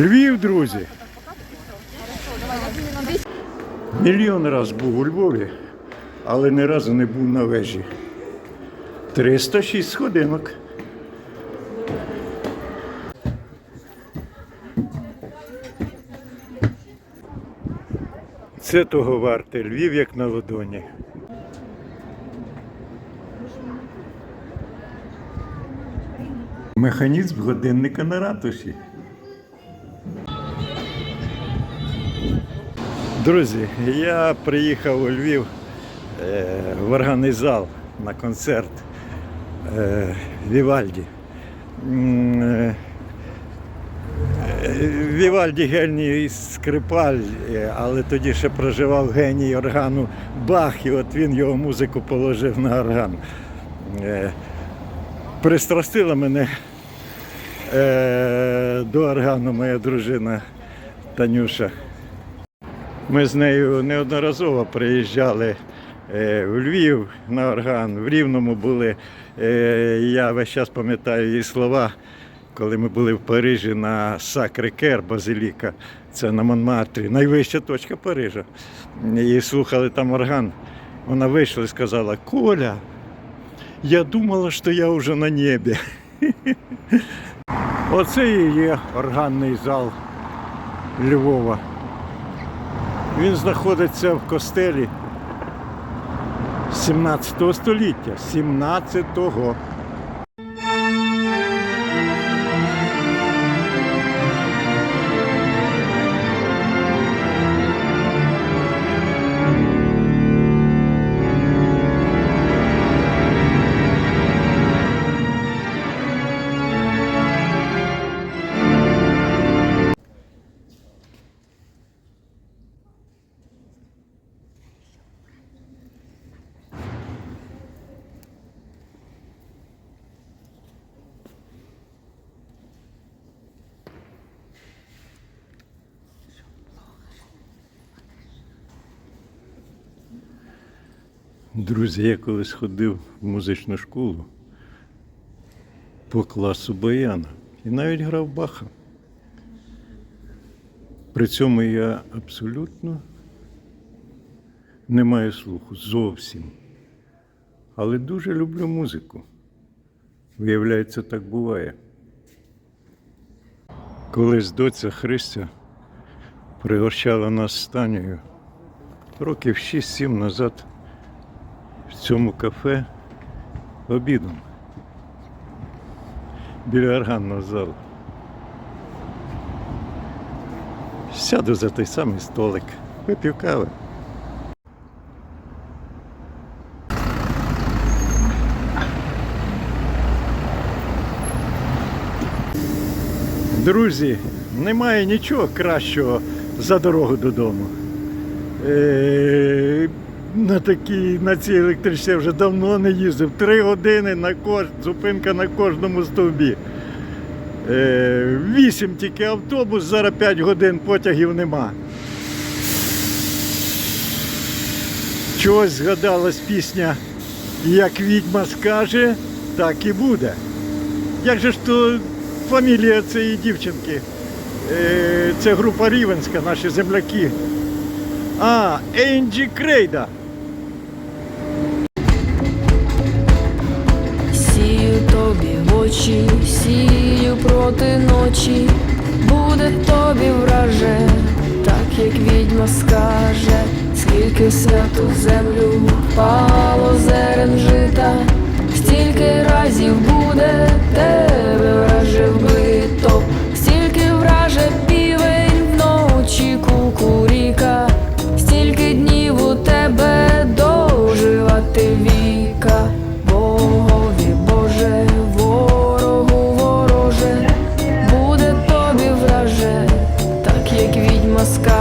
Львів, друзі. Мільйон раз був у Львові, але ні разу не був на вежі. 306 сходинок. Це того варте. Львів як на ладоні. Механізм годинника на ратуші. Друзі, я приїхав у Львів е, в органний зал на концерт е, Вівальді. Е, Вівальді геній скрипаль, але тоді ще проживав геній органу Бах, і от він його музику положив на орган. Пристрастила мене до органу моя дружина Танюша. Ми з нею неодноразово приїжджали е, в Львів на орган, в Рівному були. Е, Я весь час пам'ятаю її слова, коли ми були в Парижі на Сакрикер, Базиліка, це на Монмартрі, найвища точка Парижа. І слухали там орган. Вона вийшла і сказала: Коля, я думала, що я вже на небі. Оце і є органний зал Львова. Він знаходиться в костелі 17 століття. 17-го. Друзі, я колись ходив в музичну школу по класу баяна і навіть грав Баха. При цьому я абсолютно не маю слуху зовсім. Але дуже люблю музику. Виявляється, так буває. Колись доця Христя пригощала нас з Танею років 6-7 назад цьому кафе обідом біля органного залу. Сяду за той самий столик, вип'ю кави. Друзі, немає нічого кращого за дорогу додому. На такій, на цій електричці вже давно не їздив. Три години на кож... зупинка на кожному стовбі. Е, Вісім тільки автобус, зараз 5 годин потягів нема. Чогось згадалась пісня Як відьма скаже, так і буде. Як же ж то фамілія цієї дівчинки? Е, Це група Рівенська, наші земляки. А, Енджі Крейда. Очі, сію проти ночі, буде тобі враже, так як відьма скаже, скільки святу землю впало зерен жита, стільки разів буде вбито ласка.